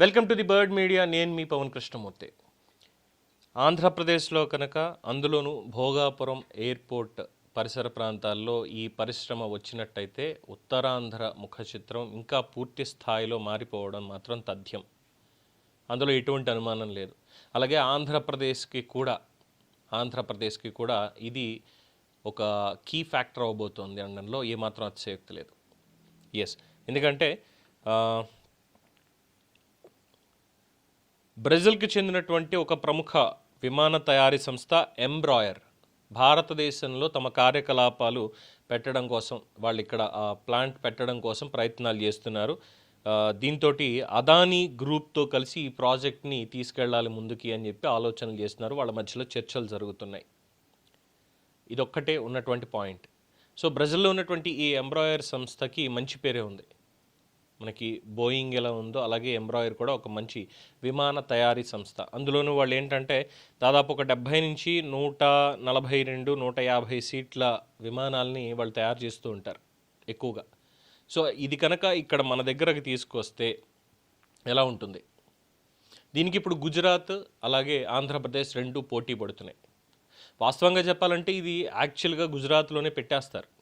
Welcome to the bird media నేను మీ పవన్ కృష్ణమూర్తి. ఆంధ్రప్రదేశ్లో కనుక అందులోనూ భోగాపురం ఎయిర్పోర్ట్ పరిసర ప్రాంతాల్లో ఈ పరిశ్రమ వచ్చినట్టయితే ఉత్తరాంధ్ర ముఖ చిత్రం ఇంకా పూర్తి స్థాయిలో మారిపోవడం మాత్రం తథ్యం. అందులో ఎటువంటి అనుమానం లేదు. అలాగే ఆంధ్రప్రదేశ్కి కూడా ఆంధ్రప్రదేశ్కి కూడా ఇది ఒక కీ ఫ్యాక్టర్ అవబోతోంది అనడంలో ఏమాత్రం అతిశయోక్తి లేదు. ఎస్ ఎందుకంటే బ్రెజిల్కి చెందినటువంటి ఒక ప్రముఖ విమాన తయారీ సంస్థ ఎంబ్రాయర్ భారతదేశంలో తమ కార్యకలాపాలు పెట్టడం కోసం వాళ్ళు ఇక్కడ ఆ ప్లాంట్ పెట్టడం కోసం ప్రయత్నాలు చేస్తున్నారు. దీంతో అదానీ గ్రూప్తో కలిసి ఈ ప్రాజెక్ట్ని తీసుకెళ్ళాలి ముందుకి అని చెప్పి ఆలోచనలు చేస్తున్నారు. వాళ్ళ మధ్యలో చర్చలు జరుగుతున్నాయి. ఇదొక్కటే ఉన్నటువంటి పాయింట్. సో బ్రెజిల్లో ఉన్నటువంటి ఈ ఎంబ్రాయర్ సంస్థకి మంచి పేరే ఉంది. మనకి బోయింగ్ ఎలా ఉందో అలాగే ఎంబ్రాయర్ కూడా ఒక మంచి విమాన తయారీ సంస్థ. అందులోనూ వాళ్ళు ఏంటంటే దాదాపు ఒక డెబ్భై నుంచి నూట నలభై రెండు నూట యాభై సీట్ల విమానాల్ని వాళ్ళు తయారు చేస్తూ ఉంటారు ఎక్కువగా. సో ఇది కనుక ఇక్కడ మన దగ్గరకు తీసుకొస్తే ఎలా ఉంటుంది? దీనికి ఇప్పుడు గుజరాత్ అలాగే ఆంధ్రప్రదేశ్ రెండు పోటీ పడుతున్నాయి. వాస్తవంగా చెప్పాలంటే ఇది యాక్చువల్గా గుజరాత్లోనే పెట్టేస్తారు.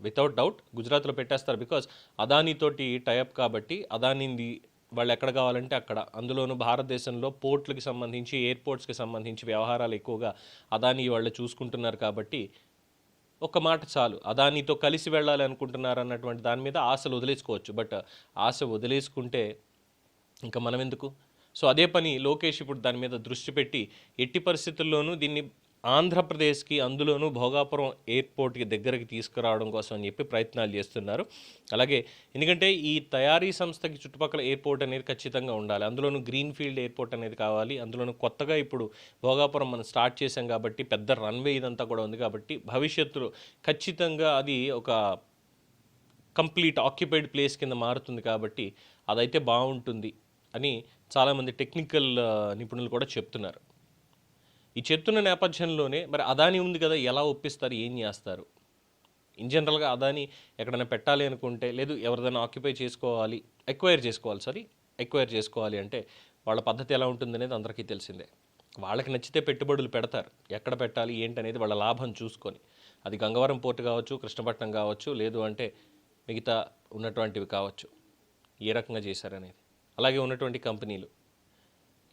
వితౌట్ డౌట్ గుజరాత్లో పెట్టేస్తారు బికాస్ అదానీతోటి టైప్ కాబట్టి అదానింది వాళ్ళు ఎక్కడ కావాలంటే అక్కడ. అందులోనూ భారతదేశంలో పోర్ట్లకి సంబంధించి ఎయిర్పోర్ట్స్కి సంబంధించి వ్యవహారాలు ఎక్కువగా అదానీ వాళ్ళు చూసుకుంటున్నారు కాబట్టి ఒక మాట చాలు. అదానితో కలిసి వెళ్ళాలి అనుకుంటున్నారు అన్నటువంటి దాని మీద ఆశలు వదిలేసుకోవచ్చు. బట్ ఆశ వదిలేసుకుంటే ఇంకా మనం ఎందుకు సో అదే పని లోకేష్ ఇప్పుడు దాని మీద దృష్టి పెట్టి ఎట్టి పరిస్థితుల్లోనూ దీన్ని ఆంధ్రప్రదేశ్కి అందులోనూ భోగాపురం ఎయిర్పోర్ట్కి దగ్గరకి తీసుకురావడం కోసం అని చెప్పి ప్రయత్నాలు చేస్తున్నారు. అలాగే ఎందుకంటే ఈ తయారీ సంస్థకి చుట్టుపక్కల ఎయిర్పోర్ట్ అనేది ఖచ్చితంగా ఉండాలి. అందులోనూ గ్రీన్ ఫీల్డ్ ఎయిర్పోర్ట్ అనేది కావాలి. అందులోనూ కొత్తగా ఇప్పుడు భోగాపురం మనం స్టార్ట్ చేసాం కాబట్టి పెద్ద రన్వే ఇదంతా కూడా ఉంది కాబట్టి భవిష్యత్తులో ఖచ్చితంగా అది ఒక కంప్లీట్ ఆక్యుపైడ్ ప్లేస్ కింద మారుతుంది కాబట్టి అదైతే బాగుంటుంది అని చాలామంది టెక్నికల్ నిపుణులు కూడా చెప్తున్నారు. ఈ చెప్తున్న నేపథ్యంలోనే మరి అదాని ఉంది కదా ఎలా ఒప్పిస్తారు ఏం చేస్తారు? ఇన్ జనరల్గా అదాని ఎక్కడైనా పెట్టాలి అనుకుంటే లేదు ఎవరిదైనా ఆక్యుపై చేసుకోవాలి ఎక్వైర్ చేసుకోవాలి సారీ ఎక్వైర్ చేసుకోవాలి అంటే వాళ్ళ పద్ధతి ఎలా ఉంటుంది అనేది అందరికీ తెలిసిందే. వాళ్ళకి నచ్చితే పెట్టుబడులు పెడతారు. ఎక్కడ పెట్టాలి ఏంటనేది వాళ్ళ లాభం చూసుకొని. అది గంగవరం పోర్టు కావచ్చు కృష్ణపట్నం కావచ్చు లేదు అంటే మిగతా ఉన్నటువంటివి కావచ్చు. ఏ రకంగా చేశారనేది. అలాగే ఉన్నటువంటి కంపెనీలు.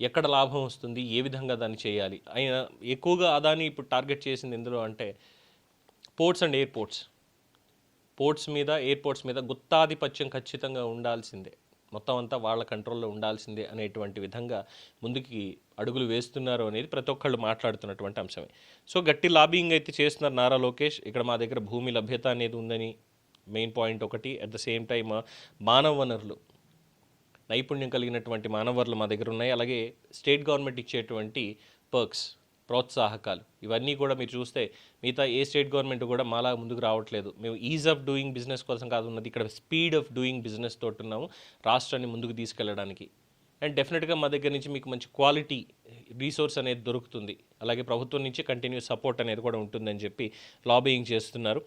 ఎక్కడ లాభం వస్తుంది ఏ విధంగా దాన్ని చేయాలి? అయినా ఎక్కువగా అదాని ఇప్పుడు టార్గెట్ చేసింది ఎందులో అంటే పోర్ట్స్ అండ్ ఎయిర్పోర్ట్స్. పోర్ట్స్ మీద ఎయిర్పోర్ట్స్ మీద గుత్తాధిపత్యం ఖచ్చితంగా ఉండాల్సిందే. మొత్తం అంతా వాళ్ళ కంట్రోల్లో ఉండాల్సిందే అనేటువంటి విధంగా ముందుకి అడుగులు వేస్తున్నారు అనేది ప్రతి ఒక్కళ్ళు మాట్లాడుతున్నటువంటి అంశమే. సో గట్టి లాబింగ్ అయితే చేస్తున్నారు నారా లోకేష్. ఇక్కడ మా దగ్గర భూమి లభ్యత అనేది ఉందని మెయిన్ పాయింట్ ఒకటి. అట్ ద సేమ్ టైమ్ మానవ వనరులు. నైపుణ్యం కలిగినటువంటి మానవర్లు మా దగ్గర ఉన్నాయి. అలాగే స్టేట్ గవర్నమెంట్ ఇచ్చేటువంటి పర్క్స్ ప్రోత్సాహకాలు ఇవన్నీ కూడా మీరు చూస్తే మిగతా ఏ స్టేట్ గవర్నమెంట్ కూడా మాలా ముందుకు రావట్లేదు. మేము ఈజ్ ఆఫ్ డూయింగ్ బిజినెస్ కోసం కాదు ఉన్నది ఇక్కడ స్పీడ్ ఆఫ్ డూయింగ్ బిజినెస్ తోటి ఉన్నాము రాష్ట్రాన్ని ముందుకు తీసుకెళ్ళడానికి అండ్ డెఫినెట్గా మా దగ్గర నుంచి మీకు మంచి క్వాలిటీ రీసోర్స్ అనేది దొరుకుతుంది. అలాగే ప్రభుత్వం నుంచి కంటిన్యూస్ సపోర్ట్ అనేది కూడా ఉంటుందని చెప్పి లాబింగ్ చేస్తున్నారు.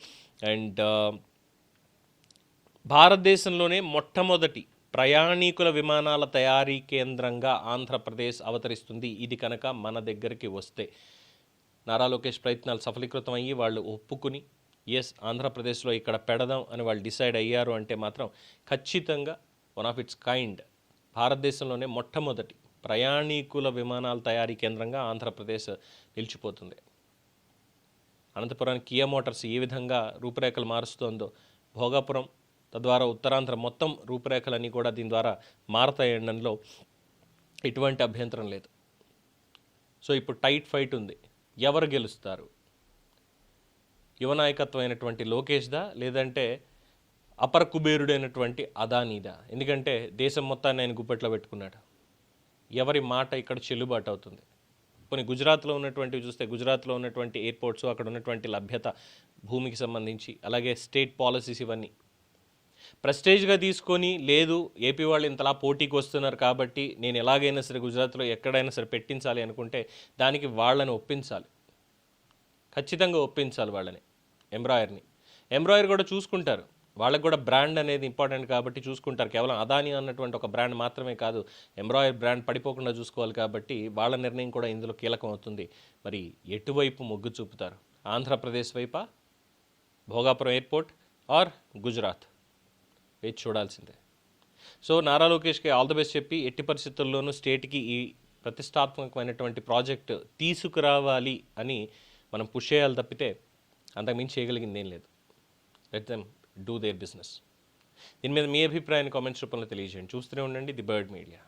అండ్ భారతదేశంలోనే మొట్టమొదటి ప్రయాణికుల విమానాల తయారీ కేంద్రంగా ఆంధ్రప్రదేశ్ అవతరిస్తుంది. ఇది కనుక మన దగ్గరికి వస్తే నారా లోకేష్ ప్రయత్నాలు సఫలీకృతం అయ్యి వాళ్ళు ఒప్పుకుని ఎస్ ఆంధ్రప్రదేశ్లో ఇక్కడ పెడదాం అని వాళ్ళు డిసైడ్ అయ్యారు అంటే మాత్రం ఖచ్చితంగా వన్ ఆఫ్ ఇట్స్ కైండ్. భారతదేశంలోనే మొట్టమొదటి ప్రయాణికుల విమానాల తయారీ కేంద్రంగా ఆంధ్రప్రదేశ్ నిలిచిపోతుంది. అనంతపురానికి కియా మోటార్స్ ఏ విధంగా రూపురేఖలు మారుస్తోందో భోగాపురం తద్వారా ఉత్తరాంధ్ర మొత్తం రూపురేఖలన్నీ కూడా దీని ద్వారా మారతాయనడంలో ఎటువంటి అభ్యంతరం లేదు. సో ఇప్పుడు టైట్ ఫైట్ ఉంది. ఎవరు గెలుస్తారు? యువనాయకత్వం అయినటువంటి లోకేష్దా లేదంటే అపర కుబేరుడైనటువంటి అదానీదా ఎందుకంటే దేశం మొత్తాన్ని ఆయన గుప్పెట్లో పెట్టుకున్నాడు. ఎవరి మాట ఇక్కడ చెల్లుబాటు అవుతుంది? కొన్ని గుజరాత్లో ఉన్నటువంటి చూస్తే గుజరాత్లో ఉన్నటువంటి ఎయిర్పోర్ట్స్ అక్కడ ఉన్నటువంటి లభ్యత భూమికి సంబంధించి అలాగే స్టేట్ పాలసీస్ ఇవన్నీ ప్రెస్టేజ్గా తీసుకొని లేదు ఏపీ వాళ్ళు ఇంతలా పోటీకి వస్తున్నారు కాబట్టి నేను ఎలాగైనా సరే గుజరాత్లో ఎక్కడైనా సరే పెట్టించాలి అనుకుంటే దానికి వాళ్ళని ఒప్పించాలి. ఖచ్చితంగా ఒప్పించాలి వాళ్ళని ఎంబ్రాయర్ని. ఎంబ్రాయర్ కూడా చూసుకుంటారు. వాళ్ళకి కూడా బ్రాండ్ అనేది ఇంపార్టెంట్ కాబట్టి చూసుకుంటారు. కేవలం అదాని అన్నటువంటి ఒక బ్రాండ్ మాత్రమే కాదు ఎంబ్రాయిడర్ బ్రాండ్ పడిపోకుండా చూసుకోవాలి కాబట్టి వాళ్ళ నిర్ణయం కూడా ఇందులో కీలకం అవుతుంది. మరి ఎటువైపు మొగ్గు చూపుతారు? Andhra Pradesh వైపా? Bhogapuram airport or Gujarat? వేచి చూడాల్సిందే. సో నారా లోకేష్కి ఆల్ ది బెస్ట్ చెప్పి ఎట్టి పరిస్థితుల్లోనూ స్టేట్కి ఈ ప్రతిష్టాత్మకమైనటువంటి ప్రాజెక్ట్ తీసుకురావాలి అని మనం పుష్ చేయాలి తప్పితే అంతకుమించి చేయగలిగింది ఏం లేదు. Let them do their business దీని మీద మీ అభిప్రాయాన్ని కామెంట్స్ రూపంలో తెలియజేయండి. చూస్తూనే ఉండండి ది బర్డ్ మీడియా.